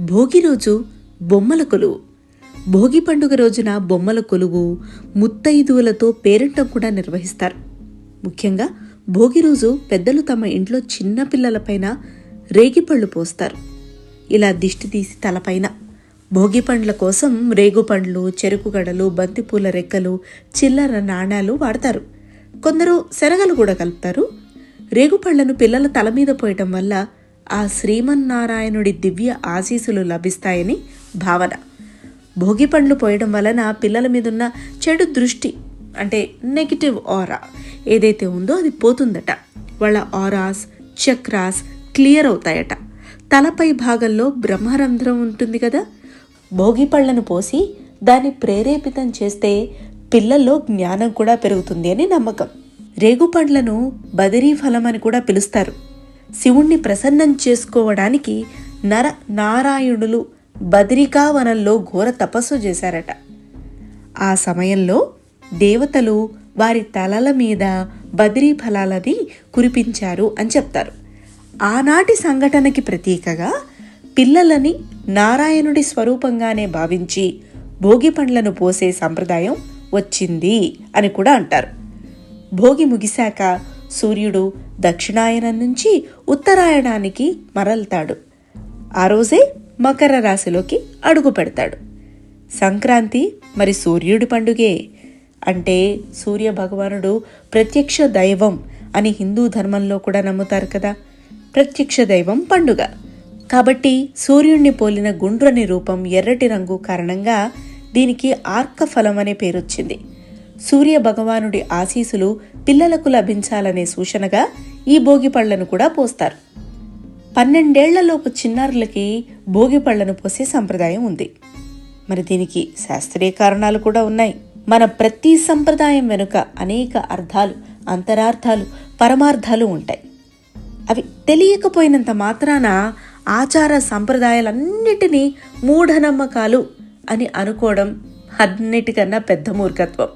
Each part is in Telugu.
భోగి రోజు బొమ్మల కొలువు. భోగి పండుగ రోజున బొమ్మల కొలువు ముత్తైదువులతో పేరంటం కూడా నిర్వహిస్తారు. ముఖ్యంగా భోగి రోజు పెద్దలు తమ ఇంట్లో చిన్న పిల్లలపైన రేగిపళ్ళు పోస్తారు. ఇలా దిష్టి తీసి తలపైన. భోగి పండ్ల కోసం రేగుపండ్లు చెరుకుగడలు బంతిపూల రెక్కలు చిల్లర నాణాలు వాడతారు. కొందరు శనగలు కూడా కలుపుతారు. రేగుపళ్ళను పిల్లల తల మీద పోయటం వల్ల ఆ శ్రీమన్నారాయణుడి దివ్య ఆశీస్సులు లభిస్తాయని భావన. భోగి పండ్లు పోయడం వలన పిల్లల మీద ఉన్న చెడు దృష్టి అంటే నెగిటివ్ ఆరా ఏదైతే ఉందో అది పోతుందట. వాళ్ళ ఆరాస్ చక్రాస్ క్లియర్ అవుతాయట. తలపై భాగంలో బ్రహ్మరంధ్రం ఉంటుంది కదా? భోగి పళ్ళను పోసి దాన్ని ప్రేరేపితం చేస్తే పిల్లల్లో జ్ఞానం కూడా పెరుగుతుంది అని నమ్మకం. రేగు పండ్లను బదిరీ ఫలం అని కూడా పిలుస్తారు. శివుణ్ణి ప్రసన్నం చేసుకోవడానికి నర నారాయణులు బదరికావనంలో ఘోర తపస్సు చేశారట. ఆ సమయంలో దేవతలు వారి తలల మీద బదిరీ ఫలాలని కురిపించారు అని చెప్తారు. ఆనాటి సంఘటనకి ప్రతీకగా పిల్లలని నారాయణుడి స్వరూపంగానే భావించి భోగి పండ్లను పోసే సంప్రదాయం వచ్చింది అని కూడా అంటారు. భోగి ముగిశాక సూర్యుడు దక్షిణాయనం నుంచి ఉత్తరాయణానికి మరల్తాడు. ఆ రోజే మకర రాశిలోకి అడుగు పెడతాడు. సంక్రాంతి మరి సూర్యుడి పండుగే. అంటే సూర్య భగవానుడు ప్రత్యక్ష దైవం అని హిందూ ధర్మంలో కూడా నమ్ముతారు కదా. ప్రత్యక్ష దైవం పండుగ. కాబట్టి సూర్యుణ్ణి పోలిన గుండ్రని రూపం ఎర్రటి రంగు కారణంగా దీనికి ఆర్క ఫలం అనే పేరొచ్చింది. సూర్య భగవానుడి ఆశీసులు పిల్లలకు లభించాలనే సూచనగా ఈ భోగి పళ్ళను కూడా పోస్తారు. పన్నెండేళ్ళలోపు చిన్నారులకి భోగి పళ్ళను పోసే సంప్రదాయం ఉంది. మరి దీనికి శాస్త్రీయ కారణాలు కూడా ఉన్నాయి. మన ప్రతి సంప్రదాయం వెనుక అనేక అర్థాలు అంతరార్థాలు పరమార్థాలు ఉంటాయి. అవి తెలియకపోయినంత మాత్రాన ఆచార సంప్రదాయాలన్నిటినీ మూఢనమ్మకాలు అని అనుకోవడం అన్నిటికన్నా పెద్ద మూర్ఖత్వం.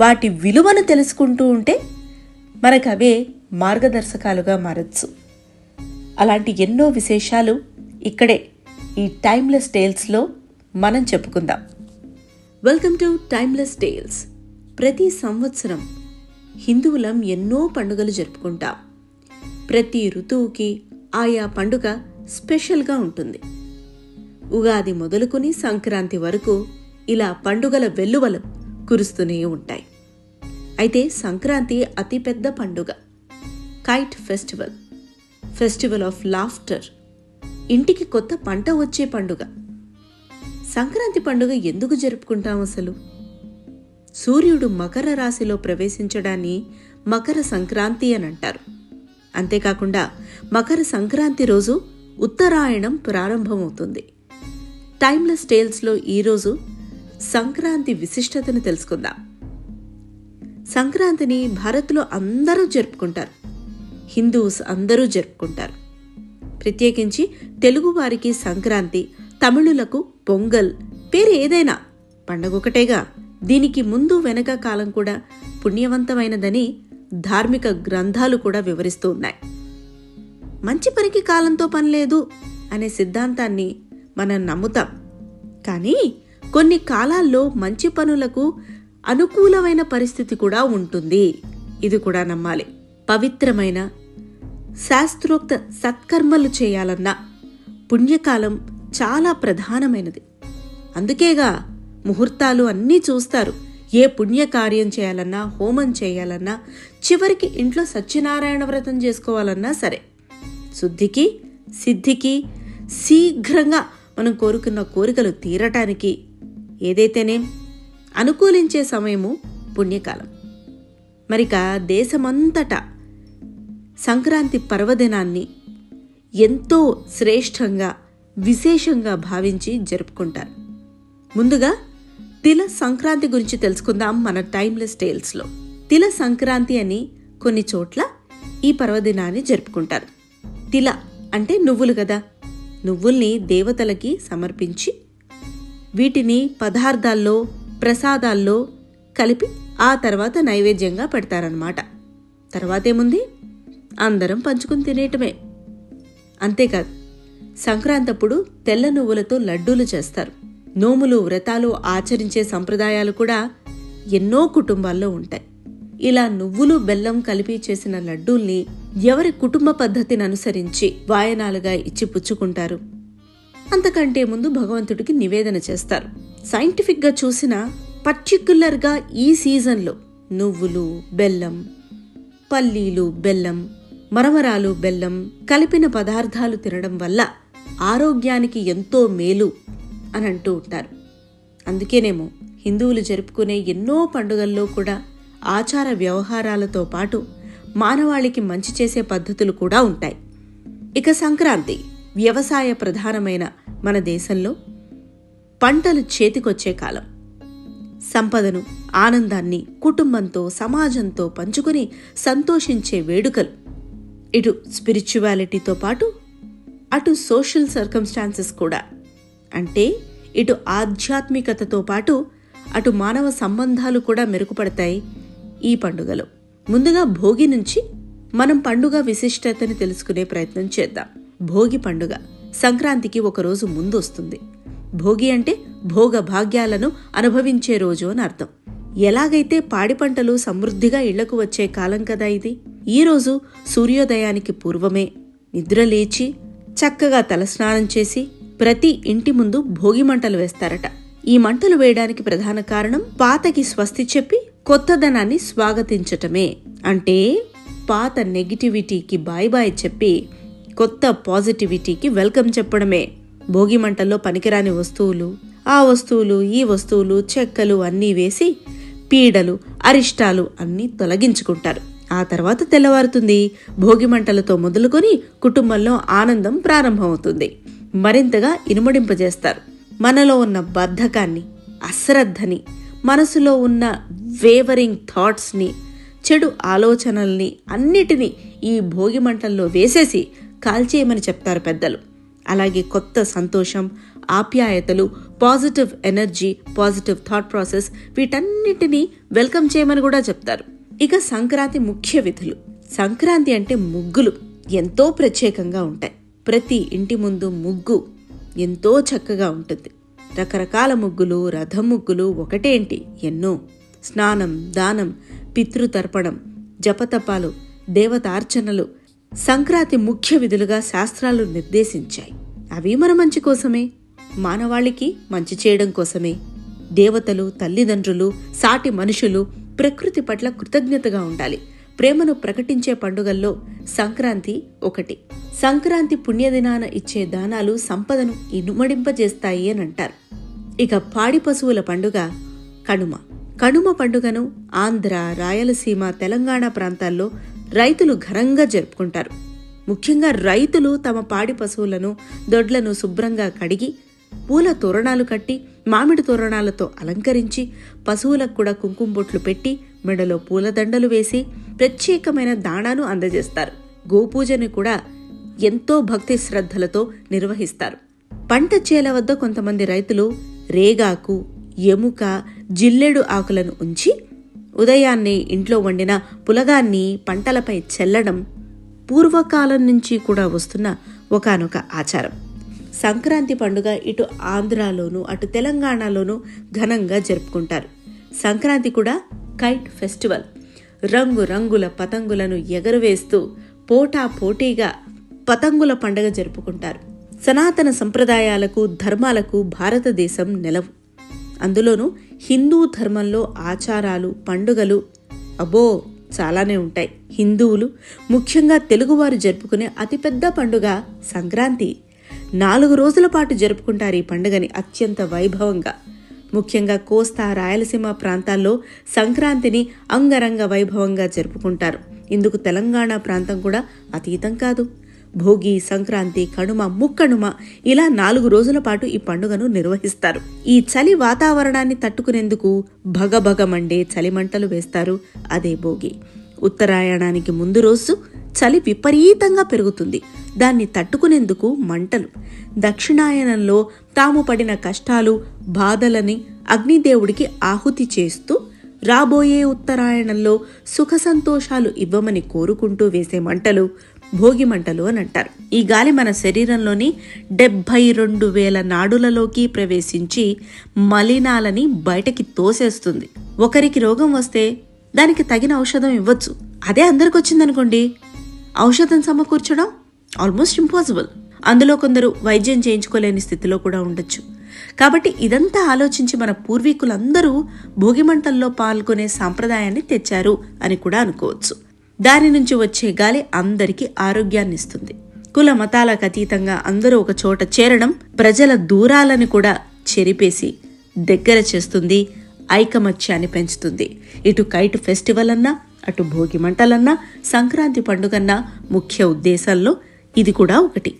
వాటి విలువను తెలుసుకుంటూ ఉంటే మనకు అవే మార్గదర్శకాలుగా మారచ్చు. అలాంటి ఎన్నో విశేషాలు ఇక్కడే ఈ టైమ్లెస్ టేల్స్లో మనం చెప్పుకుందాం. Welcome to timeless tales. ప్రతి సంవత్సరం హిందువులం ఎన్నో పండుగలు జరుపుకుంటాం. ప్రతి ఋతువుకి ఆయా పండుగ స్పెషల్గా ఉంటుంది. ఉగాది మొదలుకొని సంక్రాంతి వరకు ఇలా పండుగల వెల్లువలు కురుస్తూనే ఉంటాయి. అయితే సంక్రాంతి అతిపెద్ద పండుగ. Kite festival. Festival of laughter. ఇంటికి కొత్త పంట వచ్చే పండుగ. సంక్రాంతి పండుగ ఎందుకు జరుపుకుంటాం అసలు? సూర్యుడు మకర రాశిలో ప్రవేశించడాన్ని మకర సంక్రాంతి అని అంటారు. అంతేకాకుండా మకర సంక్రాంతి రోజు ఉత్తరాయణం ప్రారంభమవుతుంది. టైమ్లెస్ టేల్స్లో ఈరోజు సంక్రాంతి విశిష్టతను తెలుసుకుందాం. సంక్రాంతిని భారత్లో అందరూ జరుపుకుంటారు. హిందూస్ అందరూ జరుపుకుంటారు. ప్రత్యేకించి తెలుగువారికి సంక్రాంతి తమిళులకు పొంగల్ పేరు ఏదైనా పండగ ఒకటేగా. దీనికి ముందు వెనక కాలం కూడా పుణ్యవంతమైనదని ధార్మిక గ్రంథాలు కూడా వివరిస్తూ ఉన్నాయి. మంచి పనికి కాలంతో పనిలేదు అనే సిద్ధాంతాన్ని మనం నమ్ముతాం. కానీ కొన్ని కాలాల్లో మంచి పనులకు అనుకూలమైన పరిస్థితి కూడా ఉంటుంది. ఇది కూడా నమ్మాలి. పవిత్రమైన శాస్త్రోక్త సత్కర్మలు చేయాలన్నా పుణ్యకాలం చాలా ప్రధానమైనది. అందుకేగా ముహూర్తాలు అన్నీ చూస్తారు. ఏ పుణ్యకార్యం చేయాలన్నా హోమం చేయాలన్నా చివరికి ఇంట్లో సత్యనారాయణ వ్రతం చేసుకోవాలన్నా సరే. శుద్ధికి సిద్ధికి శీఘ్రంగా మనం కోరుకున్న కోరికలు తీరటానికి ఏదైతేనేం అనుకూలించే సమయము పుణ్యకాలం. మరిక దేశమంతటా సంక్రాంతి పర్వదినాన్ని ఎంతో శ్రేష్టంగా విశేషంగా భావించి జరుపుకుంటారు. ముందుగా తిల సంక్రాంతి గురించి తెలుసుకుందాం మన టైమ్లెస్ టేల్స్లో. తిల సంక్రాంతి అని కొన్ని చోట్ల ఈ పర్వదినాన్ని జరుపుకుంటారు. తిల అంటే నువ్వులు కదా? నువ్వుల్ని దేవతలకి సమర్పించి వీటిని పదార్థాల్లో ప్రసాదాల్లో కలిపి ఆ తర్వాత నైవేద్యంగా పెడతారనమాట తర్వాతేముంది? అందరం పంచుకుని తినేయటమే. అంతేకాదు సంక్రాంతప్పుడు తెల్ల నువ్వులతో లడ్డూలు చేస్తారు. నోములు వ్రతాలు ఆచరించే సంప్రదాయాలు కూడా ఎన్నో కుటుంబాల్లో ఉంటాయి. ఇలా నువ్వులు బెల్లం కలిపి చేసిన లడ్డూల్ని ఎవరి కుటుంబ పద్ధతిని అనుసరించి వాయనాలుగా ఇచ్చి పుచ్చుకుంటారు అంతకంటే ముందు భగవంతుడికి నివేదన చేస్తారు. సైంటిఫిక్గా చూసిన పర్టిక్యులర్గా ఈ సీజన్లో నువ్వులు బెల్లం పల్లీలు బెల్లం మరమరాలు బెల్లం కలిపిన పదార్థాలు తినడం వల్ల ఆరోగ్యానికి ఎంతో మేలు అని అంటూ ఉంటారు. అందుకేనేమో హిందువులు జరుపుకునే ఎన్నో పండుగల్లో కూడా ఆచార వ్యవహారాలతో పాటు మానవాళికి మంచి చేసే పద్ధతులు కూడా ఉంటాయి. ఇక సంక్రాంతి. వ్యవసాయ ప్రధానమైన మన దేశంలో పంటలు చేతికొచ్చే కాలం. సంపదను ఆనందాన్ని కుటుంబంతో సమాజంతో పంచుకుని సంతోషించే వేడుకలు. ఇటు స్పిరిచువాలిటీతో పాటు అటు సోషల్ సర్కమ్స్టాన్సెస్ కూడా. అంటే ఇటు ఆధ్యాత్మికతతో పాటు అటు మానవ సంబంధాలు కూడా మెరుగుపడతాయి ఈ పండుగలో. ముందుగా భోగి నుంచి మనం పండుగ విశిష్టతని తెలుసుకునే ప్రయత్నం చేద్దాం. భోగి పండుగ. సంక్రాంతికి ఒకరోజు ముందొస్తుంది. ముందు వస్తుంది భోగి అంటే భోగ భాగ్యాలను అనుభవించే రోజు అని అర్థం. ఎలాగైతే పాడి పంటలు సమృద్ధిగా ఇళ్ళకు వచ్చే కాలం కదా ఇది? ఈ రోజు సూర్యోదయానికి పూర్వమే నిద్ర లేచి చక్కగా తలస్నానం చేసి ప్రతి ఇంటి ముందు భోగి మంటలు వేస్తారట. ఈ మంటలు వేయడానికి ప్రధాన కారణం పాతకి స్వస్తి చెప్పి కొత్తదనాన్ని స్వాగతించటమే. అంటే పాత నెగిటివిటీకి బాయ్ బాయ్ చెప్పి కొత్త పాజిటివిటీకి వెల్కమ్ చెప్పడమే. భోగి మంటల్లో పనికిరాని వస్తువులు ఆ వస్తువులు ఈ వస్తువులు చెక్కలు అన్నీ వేసి పీడలు అరిష్టాలు అన్నీ తొలగించుకుంటారు. ఆ తర్వాత తెల్లవారుతుంది. భోగి మంటలతో మొదలుకొని కుటుంబంలో ఆనందం ప్రారంభమవుతుంది. మరింతగా ఇనుమడింపజేస్తారు. మనలో ఉన్న బద్ధకాన్ని అశ్రద్ధని మనసులో ఉన్న వేవరింగ్ థాట్స్ని చెడు ఆలోచనల్ని అన్నిటినీ ఈ భోగి మంటల్లో వేసేసి కాల్చేయమని చెప్తారు పెద్దలు. అలాగే కొత్త సంతోషం ఆప్యాయతలు positive energy positive thought process వీటన్నిటినీ వెల్కమ్ చేయమని కూడా చెప్తారు. ఇక సంక్రాంతి ముఖ్య విధులు. సంక్రాంతి అంటే ముగ్గులు ఎంతో ప్రత్యేకంగా ఉంటాయి. ప్రతి ఇంటి ముందు ముగ్గు ఎంతో చక్కగా ఉంటుంది. రకరకాల ముగ్గులు రథం ముగ్గులు ఒకటేంటి? ఎన్నో. స్నానం దానం పితృతర్పణం జపతపాలు దేవతార్చనలు సంక్రాంతి ముఖ్య విధులుగా శాస్త్రాలు నిర్దేశించాయి. అవి మన మంచి కోసమే మానవాళికి మంచి చేయడం కోసమే. దేవతలు తల్లిదండ్రులు సాటి మనుషులు ప్రకృతి పట్ల కృతజ్ఞతగా ఉండాలి. ప్రేమను ప్రకటించే పండుగల్లో సంక్రాంతి ఒకటి. సంక్రాంతి పుణ్యదినాన ఇచ్చే దానాలు సంపదను ఇనుమడింపజేస్తాయి అని అంటారు. ఇక పాడి పశువుల పండుగ కనుమ. కనుమ పండుగను ఆంధ్ర రాయలసీమ తెలంగాణ ప్రాంతాల్లో రైతులు ఘనంగా జరుపుకుంటారు. ముఖ్యంగా రైతులు తమ పాడి పశువులను దొడ్లను శుభ్రంగా కడిగి పూల తోరణాలు కట్టి మామిడి తోరణాలతో అలంకరించి పశువులకు కూడా కుంకుమ బొట్లు పెట్టి మెడలో పూలదండలు వేసి ప్రత్యేకమైన దాణాను అందజేస్తారు. గోపూజని కూడా ఎంతో భక్తి శ్రద్ధలతో నిర్వహిస్తారు. పంట చేల వద్ద కొంతమంది రైతులు రేగాకు ఎముక జిల్లెడు ఆకులను ఉంచి ఉదయాన్నే ఇంట్లో వండిన పులగాన్ని పంటలపై చెల్లడం పూర్వకాలం నుంచి కూడా వస్తున్న ఒకనొక ఆచారం. సంక్రాంతి పండుగ ఇటు ఆంధ్రాలోను అటు తెలంగాణలోనూ ఘనంగా జరుపుకుంటారు. సంక్రాంతి కూడా కైట్ ఫెస్టివల్. రంగు రంగుల పతంగులను ఎగరవేస్తూ పోటా పోటీగా పతంగుల పండుగ జరుపుకుంటారు. సనాతన సంప్రదాయాలకు ధర్మాలకు భారతదేశం నెలవు. అందులోనూ హిందూ ధర్మంలో ఆచారాలు పండుగలు అబో చాలానే ఉంటాయి. హిందువులు ముఖ్యంగా తెలుగువారు జరుపుకునే అతిపెద్ద పండుగ సంక్రాంతి. నాలుగు రోజుల పాటు జరుపుకుంటారు ఈ పండుగని అత్యంత వైభవంగా. ముఖ్యంగా కోస్తా రాయలసీమ ప్రాంతాల్లో సంక్రాంతిని అంగరంగ వైభవంగా జరుపుకుంటారు. ఇందుకు తెలంగాణ ప్రాంతం కూడా అతీతం కాదు. భోగి సంక్రాంతి కనుమ ముక్కనుమ ఇలా నాలుగు రోజుల పాటు ఈ పండుగను నిర్వహిస్తారు. ఈ చలి వాతావరణాన్ని తట్టుకునేందుకు భగభగమండే చలిమంటలు వేస్తారు అదే భోగి. ఉత్తరాయణానికి ముందు రోజు చలి విపరీతంగా పెరుగుతుంది. దాన్ని తట్టుకునేందుకు మంటలు. దక్షిణాయనంలో తాము పడిన కష్టాలు బాధలని అగ్నిదేవుడికి ఆహుతి చేస్తూ రాబోయే ఉత్తరాయణంలో సుఖ సంతోషాలు ఇవ్వమని కోరుకుంటూ వేసే మంటలు భోగి మంటలు అని అంటారు. ఈ గాలి మన శరీరంలోని డెబ్భై రెండు వేల నాడులలోకి ప్రవేశించి మలినాలని బయటకి తోసేస్తుంది. ఒకరికి రోగం వస్తే దానికి తగిన ఔషధం ఇవ్వచ్చు. అదే అందరికి వచ్చిందనుకోండి. ఔషధం సమకూర్చడం ఆల్మోస్ట్ ఇంపాసిబుల్. అందులో కొందరు వైద్యం చేయించుకోలేని స్థితిలో కూడా ఉండొచ్చు. కాబట్టి ఇదంతా ఆలోచించి మన పూర్వీకులందరూ భోగిమంటల్లో పాల్గొనే సాంప్రదాయాన్ని తెచ్చారు అని కూడా అనుకోవచ్చు. దాని నుంచి వచ్చే గాలి అందరికీ ఆరోగ్యాన్ని ఇస్తుంది కుల మతాలకు అతీతంగా అందరూ ఒక చోట చేరడం ప్రజల దూరాలను కూడా చెరిపేసి దగ్గర చేస్తుంది ఐకమత్యాన్ని పెంచుతుంది. ఇటు కైట్ ఫెస్టివల్ అన్నా అటు భోగి మంటలన్నా సంక్రాంతి పండుగన్నా ముఖ్య ఉద్దేశాల్లో ఇది కూడా ఒకటి.